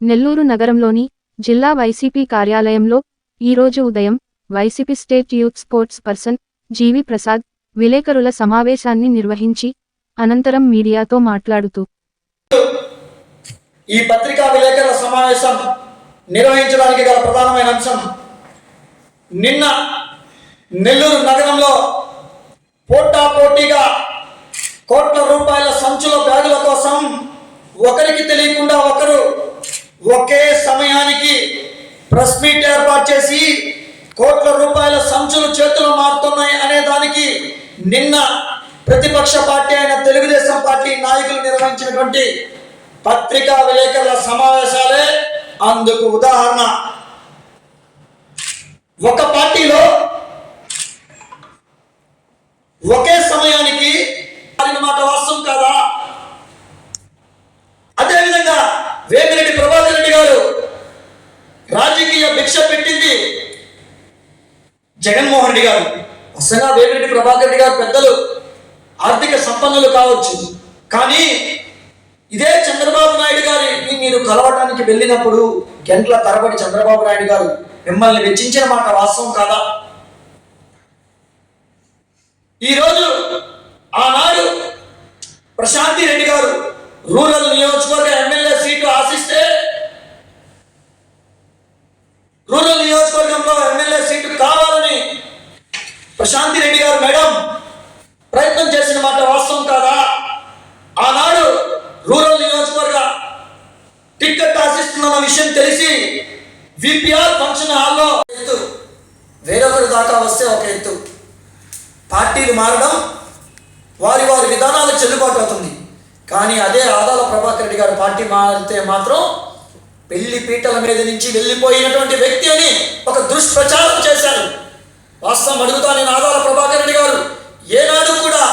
నెల్లూరు నగరంలోని జిల్లా వైసీపీ కార్యాలయంలో ఈరోజు ఉదయం YCP state youth sports person GV Prasad విలేకరుల సమావేశాన్ని నిర్వహించి అనంతరం మీడియాతో మాట్లాడుతూ ఈ పత్రికా విలేకరుల సమావేశం నిర్వహించడానికి గల ప్రధానమైన అంశం నిన్న నెల్లూరు నగరంలో పోటా పోటీగా కోట్ల రూపాయల సంచుల బ్యాగుల కోసం ఒకరికి తెలియకుండా ఒకరు ఒకే సమయానికి ప్రెస్ మీట్ ఏర్పాటు చేసి కోట్ల రూపాయల సంచులు చేతులు మారుతున్నాయి అనే దానికి నిన్న ప్రతిపక్ష పార్టీ అయిన తెలుగుదేశం పార్టీ నాయకులు నిర్వహించినటువంటి పత్రికా విలేకరుల సమావేశాలే అందుకు ఉదాహరణ. ఒక పార్టీలో ఒకే సమయానికి మారిన మాట వాస్తవం కాదా అదేవిధంగా వేమిరెడ్డి ప్రభాకర్ రెడ్డి గారు రాజకీయ భిక్ష పెట్టింది జగన్మోహన్ రెడ్డి గారు అసగా వేమిరెడ్డి ప్రభాకర్ రెడ్డి గారు పెద్దలు ఆర్థిక సంపన్నులు కావచ్చు. కానీ ఇదే చంద్రబాబు నాయుడు గారిని మీరు కలవటానికి వెళ్ళినప్పుడు గంటల తరబడి చంద్రబాబు నాయుడు గారు మిమ్మల్ని వెచ్చించిన మాట వాస్తవం కాదా? ఈరోజు ఆనాడు ప్రశాంతి రెడ్డి గారు రూరల్ నియోజకవర్గ ఎమ్మెల్యే సీటు ఆశిస్తే రూరల్ నియోజకవర్గంలో ఎమ్మెల్యే సీటు కావాలని ప్రశాంతి రెడ్డి గారు మేడం ప్రయత్నం చేసిన మాట వాస్తవం కాదా ఆనాడు రూరల్ నియోజకవర్గ టిక్కెట్ ఆశిస్తున్న విషయం తెలిసి విపిఆర్ ఫంక్షన్ హాల్లో ఎత్తు. వేరొకరి దాకా వస్తే ఒక ఎత్తు. పార్టీలు మారడం వారి వారి విధానాలకు చెల్లుబాటు అవుతుంది. కానీ అదే ఆదాల ప్రభాకర్ రెడ్డి గారు పార్టీ మారితే మాత్రం పెళ్ళి పీటల మీద నుంచి వెళ్ళిపోయినటువంటి వ్యక్తి అని ఒక దుష్ప్రచారం చేశారు. వాస్తవం అడుగుతా నేను ఆదాల ప్రభాకర్ రెడ్డి గారు. ఏనాడు కూడా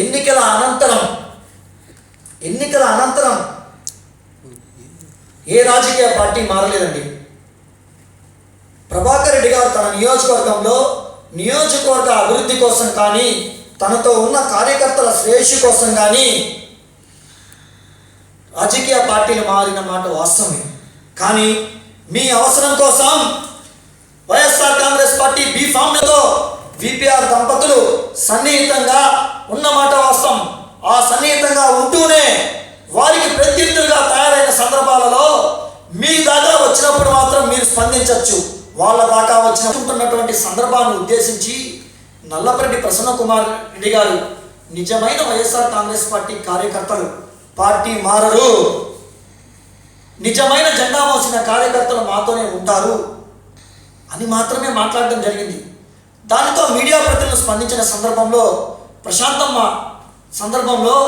ఎన్నికల అనంతరం ఎన్నికల అనంతరం ఏ రాజకీయ పార్టీ మారలేదండి. ప్రభాకర్ రెడ్డి గారు తన నియోజకవర్గంలో నియోజకవర్గ అభివృద్ధి కోసం కానీ తనతో ఉన్న కార్యకర్తల శ్రేయస్సు కోసం కానీ రాజకీయ పార్టీలు మారిన మాట వాస్తవమే. కానీ మీ అవసరం కోసం వైఎస్ఆర్ కాంగ్రెస్ పార్టీ బీఫామ్లతో విపిఆర్ దంపతులు సన్నిహితంగా ఉన్నమాట వాస్తవం ఆ సన్నిహితంగా ఉంటూనే వారికి ప్రత్యర్థులుగా తయారైన సందర్భాలలో మీ దాకా వచ్చినప్పుడు మాత్రం మీరు ఉండొచ్చు. వాళ్ళ దాకా వచ్చినటువంటి సందర్భాన్ని ఉద్దేశించి నల్లపరెడ్డి ప్రసన్న కుమార్ రెడ్డి గారు నిజమైన వైఎస్ఆర్ కాంగ్రెస్ పార్టీ కార్యకర్తలు పార్టీ మారరు. నిజమైన జెండా మోసిన కార్యకర్తలు మాతోనే ఉంటారు అని మాత్రమే మాట్లాడడం జరిగింది. దానితో మీడియా ప్రతినిధులు స్పందించిన సందర్భంలో ప్రశాంతమ్మ సందర్భంలో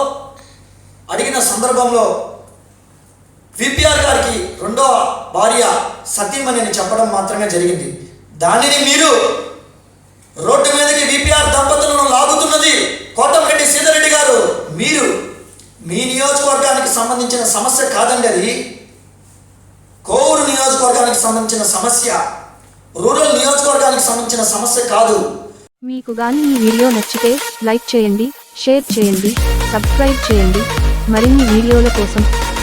అడిగిన సందర్భంలో విపిఆర్ గారికి రెండో భార్య సతీమణిని చెప్పడం మాత్రమే జరిగింది. దానిని మీరు రోడ్డు మీదకి విపిఆర్ దంపతులను లాగుతున్నది కోటంరెడ్డి సీతారెడ్డి గారు. మీరు మీ నియోజకవర్గానికి సంబంధించిన సమస్య కాదండి అది. కోవూరు నియోజకవర్గానికి సంబంధించిన సమస్య రూరల్ నియోజకవర్గానికి సంబంధించిన సమస్య కాదు. మీకు గాని ఈ వీడియో నచ్చితే లైక్ చేయండి షేర్ చేయండి సబ్స్క్రైబ్ చేయండి. మరిన్ని వీడియోల కోసం